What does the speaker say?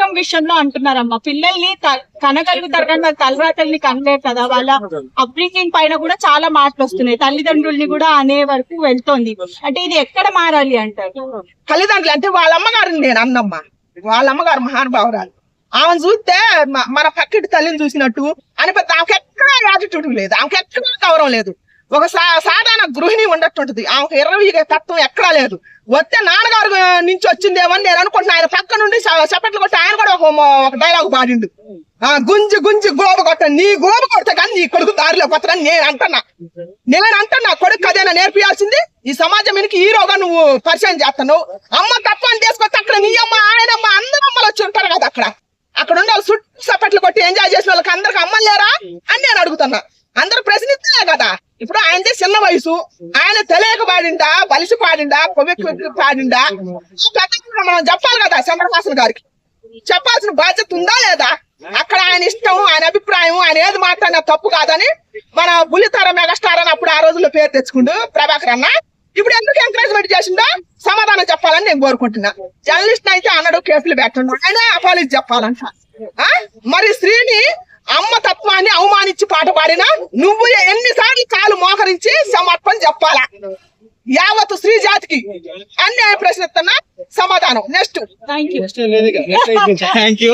పెంపకం విషయంలో అంటున్నారమ్మా. పిల్లల్ని కనగలుగుతారు కానీ వాళ్ళ తలరాతల్ని కనలేరు కదా. వాళ్ళ అప్బ్రింగింగ్ పైన కూడా చాలా మాటలు వస్తున్నాయి. తల్లిదండ్రుల్ని కూడా అనే వరకు వెళ్తోంది. అంటే ఇది ఎక్కడ మారాలి అంటారు? తల్లిదండ్రులు అంటే వాళ్ళ అమ్మగారిని నేను అన్నమ్మ. వాళ్ళ అమ్మగారు మహానుభావురాలు. ఆమె చూస్తే మన పక్కటి తల్లిని చూసినట్టు అని పెద్ద ఆమెకి యాటిట్యూడ్ లేదు. ఆమెకి ఎక్కడా గౌరవం లేదు. ఒక సా- సాధారణ గృహిణి ఉండట్టుంటది. ఆమెకు ఇరవై తత్వం ఎక్కడా లేదు. వస్తే నాన్నగారు నుంచి వచ్చిందేమని నేను అనుకుంటున్నా ఆయన పక్క నుండి చ- చప్పట్లు కొట్టి ఆయన కూడా ఒక ఒక డైలాగ్ పాడిండు ఆ గుంజి గుంజి గోబ కొట్ట నీ గోబ కొడతా కానీ నీ కొడుకు దారిలో కొత్తని నేను అంటున్నా. నేను అంటున్నా కొడుకు అదేనా నేర్పియాల్సింది ఈ సమాజం వెనక హీరోగా నువ్వు పరిచయం చేస్తున్నావు. అమ్మ తప్ప అని తీసుకొస్తే అక్కడ నీ అమ్మ ఆయన అమ్మ అమ్మలు వచ్చి ఉంటారు కదా అక్కడ. అక్కడ ఉండే వాళ్ళు చుట్టూ సపట్లు కొట్టి ఎంజాయ్ చేసిన వాళ్ళకి అందరికి అమ్మలేరా అని నేను అడుగుతున్నా. అందరు ప్రశ్నిస్తున్నాయి కదా. ఇప్పుడు ఆయనదే చిన్న వయసు. ఆయన తెలియక పాడిండా బలిసి పాడిండా కొవ్వెక్కి పాడిండా పెద్ద మనం చెప్పాలి కదా చంద్రహాసన్ గారికి. చెప్పాల్సిన బాధ్యత ఉందా లేదా? అక్కడ ఆయన ఇష్టం ఆయన అభిప్రాయం ఆయన ఏది మాట్లాడినా తప్పు కాదని మన బుల్లితార మెగాస్టార్ అని అప్పుడు ఆ రోజుల్లో పేరు తెచ్చుకుండు ప్రభాకర్ అన్న. ఇప్పుడు ఎందుకు ఎంకరేజ్మెంట్ చేసిండో సమాధానం చెప్పాలని నేను కోరుకుంటున్నా. జర్నలిస్ట్ అయితే అన్నాడు కేసులు పెట్టండు. ఆయన అపాలజీ చెప్పాలంట. ఆ? మరి స్త్రీని పాడినా నువ్వు ఎన్నిసార్లు కాలు మోకరించి సమర్పణ చెప్పాలా? యావత్ స్త్రీ జాతికి అని నేను ప్రశ్నిస్తున్నా సమాధానం నెక్స్ట్ థ్యాంక్ యూ